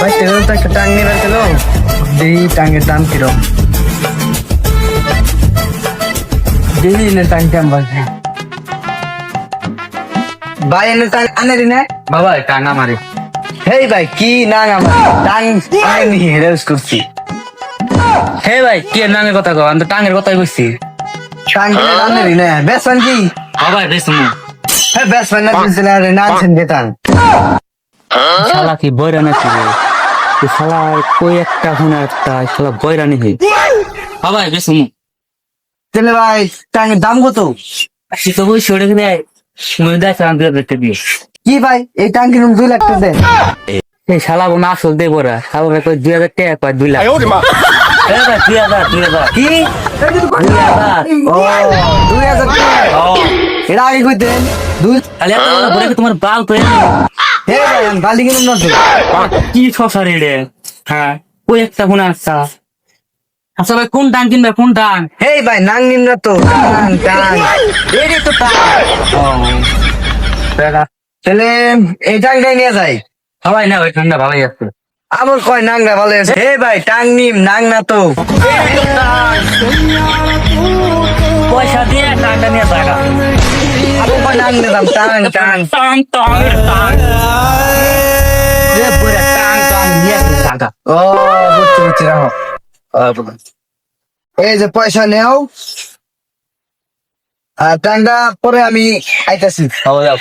ভাই তেল তো একটা টাং নিয়ে দেখি টাঙ্গের দাম কিরম। দেখি না টাং টাং বাজে? ভাই এনে টাং আনে রে না। বাবা টাঙ্গা মারি। হেই ভাই কি না আমার টাং আনে নি রেস করছি হে ভাই কি নাঙের কথা কো আমি তো টাঙ্গের কথাই কইছি। টাং আনে রে না। বেসন কি? বাবা বেশ মু হ্যাঁ বেসন না দিছিল রে না আছেন বেতান শালা কি বইরা নাকি শালা কই একটা হুনা একটা শালা বইরা নি হে বাবা বেশ মু তাহলে ভাই টাঙ্গের দাম কত? সে তো বই সরে গেলে দিয়ে কি ভাই এই টাং কিরম দুই লাখ টাকা দেন। এই শালা বোন আসল দে বড়া শালা কই দুই হাজার টাকা কয় দুই লাখ? দুই হাজার দুই হাজার। কি? দুই হাজার। ও দুই হাজার এটা আগে দুই তোমার বাল তো হে বালি কিনুম না তো। কি ছসারি রে হ্যাঁ ওই একটা কোন আচ্ছা আচ্ছা ভাই কোন টান কিনবে কোন টান হেই ভাই নাং নিন না তো। টাং টাং এই তো টাং তাহলে এই টাংটাই নিয়ে যাই। সবাই না ওই ঠান্ডা ভালোই আছে। আমার কয় নাংটা ভালো আছে। হে ভাই টাং নিম নাং না তো। পয়সা দিয়ে টানটা নিয়ে টাকা আমার কয় নাং নিলাম টাং টাং টান টান রে পুরা টান টান নিয়ে টাকা ও বুঝছি বুঝছি রাখো এই যে পয়সা নেও আর টাংটা পরে আমি আইতাছি হবে যাও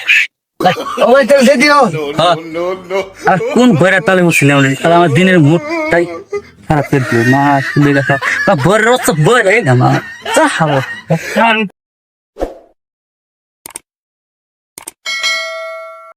দিয়ে আর কোন ভয়ের তালে তাহলে আমার দিনের মুডটাই খারাপ করে দিল মা ভয়ের রস ভয় না মা